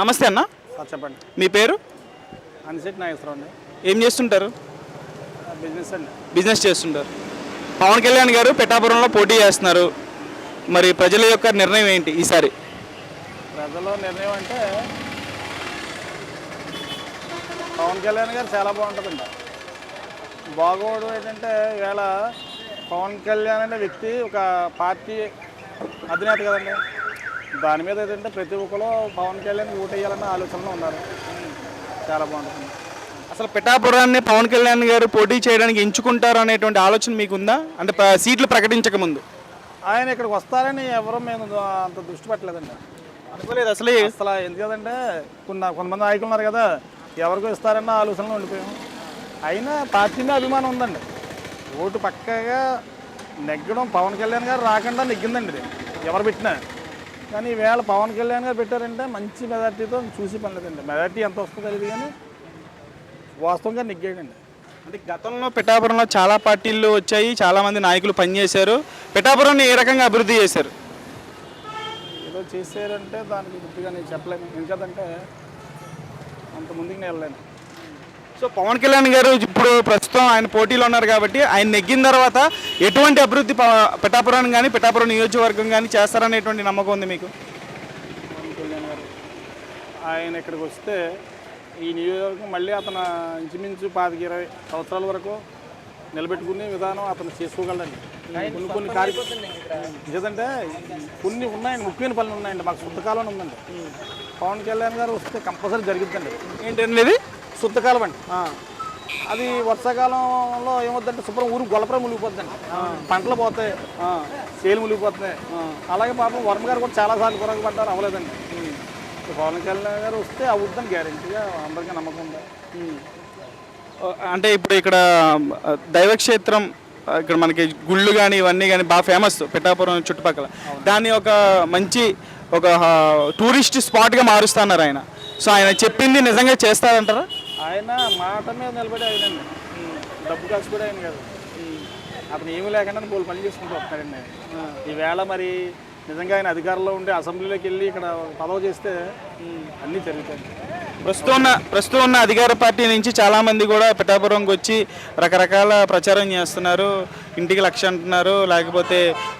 నమస్తే అన్న. సార్ చెప్పండి. మీ పేరు? అన్సెట్ నాగేశ్వరం అండి. ఏం చేస్తుంటారు? బిజినెస్ అండి. బిజినెస్ చేస్తుంటారు. పవన్ కళ్యాణ్ గారు పిఠాపురంలో పోటీ చేస్తున్నారు. మరి ప్రజల యొక్క నిర్ణయం ఏంటి ఈసారి? ప్రజల నిర్ణయం అంటే పవన్ కళ్యాణ్ గారు చాలా బాగుంటుందండి బాగోవడం ఏంటంటే ఈవేళ పవన్ కళ్యాణ్ అనే వ్యక్తి ఒక పార్టీ అధినేత కదండి. దాని మీద ఏంటంటే ప్రతి ఒక్కరు పవన్ కళ్యాణ్ ఓటు వేయాలన్న ఆలోచనలో ఉన్నారు. చాలా బాగుంటుంది. అసలు పిఠాపురాన్ని పవన్ కళ్యాణ్ గారు పోటీ చేయడానికి ఎంచుకుంటారు అనేటువంటి ఆలోచన మీకుందా? అంటే సీట్లు ప్రకటించక ముందు. ఆయన ఇక్కడికి వస్తారని ఎవరు మేము అంత దృష్టి పెట్టలేదండి. అనుకోలేదు అసలు. అసలు ఎందుకంటే కొన్ని కొంతమంది నాయకులు ఉన్నారు కదా ఎవరికో ఇస్తారన్న ఆలోచనలో ఉండిపోయాం. అయినా పార్టీ మీద అభిమానం ఉందండి. ఓటు పక్కగా నెగ్గడం పవన్ కళ్యాణ్ గారు రాకుండా నెగ్గిందండి ఇది. ఎవరు పెట్టినా. కానీ ఈవేళ పవన్ కళ్యాణ్ గారు పెట్టారంటే మంచి మెజార్టీతో చూసి పని లేదండి మెజార్టీ ఎంత వస్తుందో తెలియదు కానీ వాస్తవంగా నెగ్గాడండి అంటే గతంలో పిఠాపురంలో చాలా పార్టీలు వచ్చాయి చాలా మంది నాయకులు పనిచేశారు. పిఠాపురాన్ని ఏ రకంగా అభివృద్ధి చేశారు? ఏదో చేశారంటే దానికి గుర్తుగా నేను చెప్పలేను. ఎందుకంటే అంత ముందుకు నేను వెళ్ళలేను. సో పవన్ కళ్యాణ్ గారు ఇప్పుడు ప్రస్తుతం ఆయన పోటీలో ఉన్నారు కాబట్టి ఆయన నెగ్గిన తర్వాత ఎటువంటి అభివృద్ధి ప- పిఠాపురాన్ని కానీ పిఠాపురం నియోజకవర్గం కానీ చేస్తారనేటువంటి నమ్మకం ఉంది మీకు? పవన్ కళ్యాణ్ గారు ఆయన ఇక్కడికి వస్తే ఈ నియోజకవర్గం మళ్ళీ అతను ఇంచుమించు పాతిక ఇరవై సంవత్సరాల వరకు నిలబెట్టుకునే విధానం అతను చేసుకోగలడండి. కొన్ని కొన్ని కార్యక్రమాలు ఎందుకంటే కొన్ని ఉన్నాయండి ముఖ్యమైన పనులు ఉన్నాయండి మాకు శుద్ధకాలం ఉందండి. పవన్ కళ్యాణ్ గారు వస్తే కంపల్సరీ జరుగుతుందండి ఏంటండి ఇది? శుద్ధకాలం అండి. అది వర్షాకాలంలో ఏమవుతుందంటే శుభ్రం ఊరు గొలపరం మునిగిపోతుందండి. పంటలు పోతాయి. సేలు మునిగిపోతున్నాయి. అలాగే పాపం వర్మ గారు కూడా చాలా సార్లు కొరకు పడ్డారు అవ్వలేదండి. పవన్ కళ్యాణ్ గారు వస్తే అవుద్దని గ్యారెంటీగా అందరికీ నమ్మకం ఉంది. అంటే ఇప్పుడు ఇక్కడ దైవక్షేత్రం ఇక్కడ మనకి గుళ్ళు కానీ ఇవన్నీ కానీ బాగా ఫేమస్ పిఠాపురం చుట్టుపక్కల. దాన్ని ఒక మంచి ఒక టూరిస్ట్ స్పాట్గా మారుస్తున్నారు ఆయన. సో ఆయన చెప్పింది నిజంగా చేస్తారంటారా? ఆయన మాట మీద నిలబడి ఆయనండి డబ్బు ఖర్చు కూడా ఆయన కాదు. అతను ఏమీ లేకుండా బోలు పని చేసుకుంటూ వస్తాడండి ఆయన ఈవేళ మరి నిజంగా ఆయన అధికారంలో ఉండి అసెంబ్లీలోకి వెళ్ళి ఇక్కడ పదవి చేస్తే అన్నీ జరుగుతాయి. ప్రస్తుతం ఉన్న ప్రస్తుతం ఉన్న అధికార పార్టీ నుంచి చాలా మంది కూడా పిఠాపురంకి వచ్చి రకరకాల ప్రచారం చేస్తున్నారు. ఇంటికి లక్ష అంటున్నారు. లేకపోతే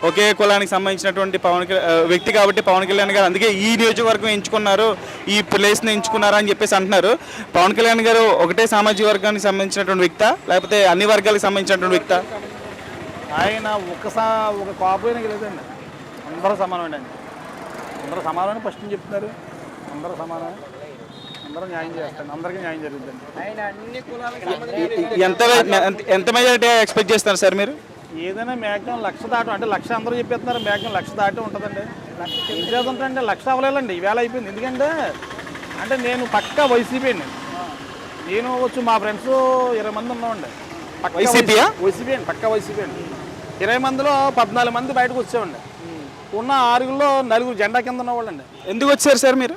ఒకే కులానికి సంబంధించినటువంటి పవన్ వ్యక్తి కాబట్టి పవన్ కళ్యాణ్ గారు అందుకే ఈ నియోజకవర్గం ఎంచుకున్నారు ఈ ప్లేస్ని ఎంచుకున్నారు అని చెప్పేసి అంటున్నారు. పవన్ కళ్యాణ్ గారు ఒకటే సామాజిక వర్గానికి సంబంధించినటువంటి వ్యక్త? లేకపోతే అన్ని వర్గాలకు సంబంధించినటువంటి వ్యక్త? ఆయన ఒకసా ఒక కాపుయినకి లేదండి. అందరూ సమానమే అండి అందరూ సమానమని ఫస్ట్ నుంచి చెప్తున్నారు. అందరూ సమానమే అందరూ న్యాయం చేస్తాను అందరికీ న్యాయం జరుగుతుంది. ఎంత ఎంత- ఎంత మెజారిటీ ఎక్స్పెక్ట్ చేస్తారు సార్ మీరు? ఏదైనా మేఘం లక్ష దాటం అంటే లక్ష అందరూ చెప్పేస్తున్నారు మేఘం లక్ష దాటి ఉంటుందండి. ఏం చేస్తుంటే లక్ష అవ్వలేదండి ఈవేళ అయిపోయింది. ఎందుకంటే అంటే నేను పక్కా వైసీపీ అండి. నేను వచ్చు మా ఫ్రెండ్స్ ఇరవై మంది ఉన్నామండి. పక్కా వైసీపీయా? వైసీపీ అండి పక్కా వైసీపీ అండి. ఇరవై మందిలో పద్నాలుగు మంది బయటకు వచ్చామండి. ఉన్న ఆరుగురిలో నలుగురు జెండా కింద ఉన్నవాళ్ళండి. ఎందుకు వచ్చారు సార్ మీరు?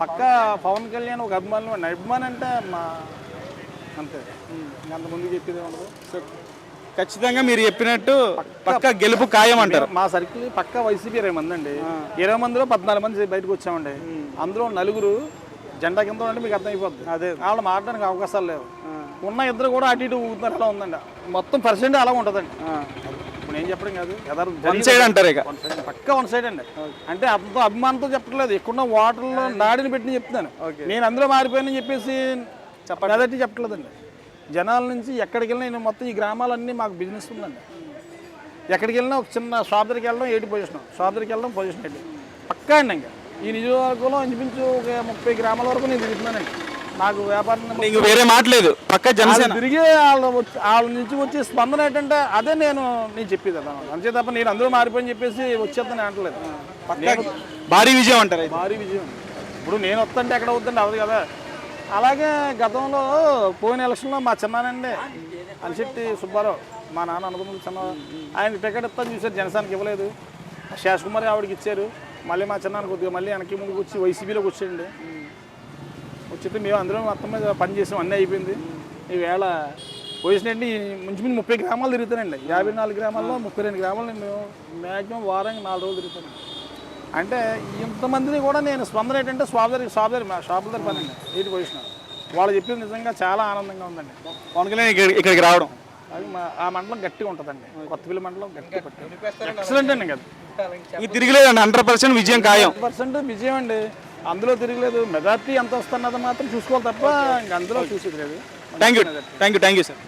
పక్క పవన్ కళ్యాణ్ ఒక అభిమానులు అండి. అభిమానం అంటే మా అంతే. అంత ముందు చెప్పేది ఉండదు. సో ఖచ్చితంగా మీరు చెప్పినట్టు పక్క గెలుపు ఖాయం అంటారు. మా సర్కిల్ పక్క వైసీపీ ఇరవై మంది అండి. ఇరవై మందిలో పద్నాలుగు మంది బయటకు వచ్చామండి. అందులో నలుగురు జెండా కింద ఉంటే మీకు అర్థమైపోద్ది. అదే. వాళ్ళు మాట్లాడడానికి అవకాశాలు లేవు. ఉన్న ఇద్దరు కూడా అటు ఇటు ఊగుతున్నారు అలా ఉందండి. మొత్తం పర్సెంట్ అలా ఉంటుందండి. ఇప్పుడు నేను చెప్పడం కాదు. వన్. సైడ్ అంటారు ఇక. పక్క వన్ సైడ్ అండి. అంటే అంత అభిమానంతో చెప్పట్లేదు. ఎక్కువ వాటర్లో నాడిని పెట్టి చెప్తున్నాను. నేను అందులో మారిపోయానని చెప్పేసి చెప్పటి చెప్పట్లేదండి. జనాల నుంచి ఎక్కడికి వెళ్ళినా నేను మొత్తం ఈ గ్రామాలన్నీ మాకు బిజినెస్ ఉందండి. ఎక్కడికి వెళ్ళినా ఒక చిన్న షాప్ దగ్గరికి వెళ్ళడం ఎయిట్ పొజిషన్ షాప్ దగ్గరికి వెళ్ళడం పొజిషన్ ఎయిట్ పక్కా అండి ఇంకా. ఈ నియోజకవర్గంలో ఇంచుమించు ఒక ముప్పై గ్రామాల వరకు నేను తిరుగుతున్నానండి. నాకు వ్యాపారం నీకు వేరే మాట లేదు. పక్క జనసేన. తిరిగి వాళ్ళ వాళ్ళ నుంచి వచ్చే స్పందన ఏంటంటే అదే నేను నేను చెప్పేది అలా అంతే తప్ప నేను అందరూ మారిపోయి చెప్పేసి వచ్చేద్దని అనట్లేదు నేను భారీ విజయం అంటారు. భారీ విజయం. ఇప్పుడు నేను వస్తుంటే ఎక్కడ వద్దండి అవదు కదా. అలాగే గతంలో పోయిన ఎలక్షన్లో మా చిన్నానండి అనిశెట్టి సుబ్బారావు మా నాన్న అనుభవం చిన్న ఆయన టికెట్ ఇస్తాను చూసారు జనసేనకి ఇవ్వలేదు. శేష్ కుమార్ ఆవిడకి ఇచ్చారు. మళ్ళీ మా చిన్నాన్న కొద్దిగా మళ్ళీ వెనక్కి ముందుకు వచ్చి వైసీపీలోకి వచ్చాడండి. వచ్చితే మేము అందరం మొత్తం మీద పని చేసాం అన్నీ అయిపోయింది. ఈవేళ పోయినండి ముంచి ముందు ముప్పై గ్రామాలు తిరుగుతానండి యాభై నాలుగు గ్రామాల్లో ముప్పై రెండు గ్రామాలు నేను మ్యాక్సిమం వారానికి నాలుగు రోజులు తిరుగుతాను అంటే ఇంతమందిని కూడా నేను స్పందన ఏంటంటే స్వాబ్ దగ్గర షాప్ దగ్గర మా షాపుల పని అండి ఎయిట్ పొజిషన్ వాళ్ళు చెప్పింది నిజంగా చాలా ఆనందంగా ఉందండి. పవన్ కళ్యాణ్ ఇక్కడ- ఇక్కడికి రావడం. అది మా ఆ మండలం గట్టిగా ఉంటుందండి. కొత్తపల్లి మండలం గట్టిగా పట్టింది ఎక్సలెంట్ అండి కదా ఈ తిరిగిలేదండి హండ్రెడ్ పర్సెంట్ విజయం ఖాయం. పర్సెంట్ విజయం అండి. అందులో తిరగలేదు. మెజార్టీ ఎంత వస్తున్నది మాత్రం చూసుకోవాలి తప్ప ఇంక అందులో చూసేది లేదు. Thank you thank you thank you sir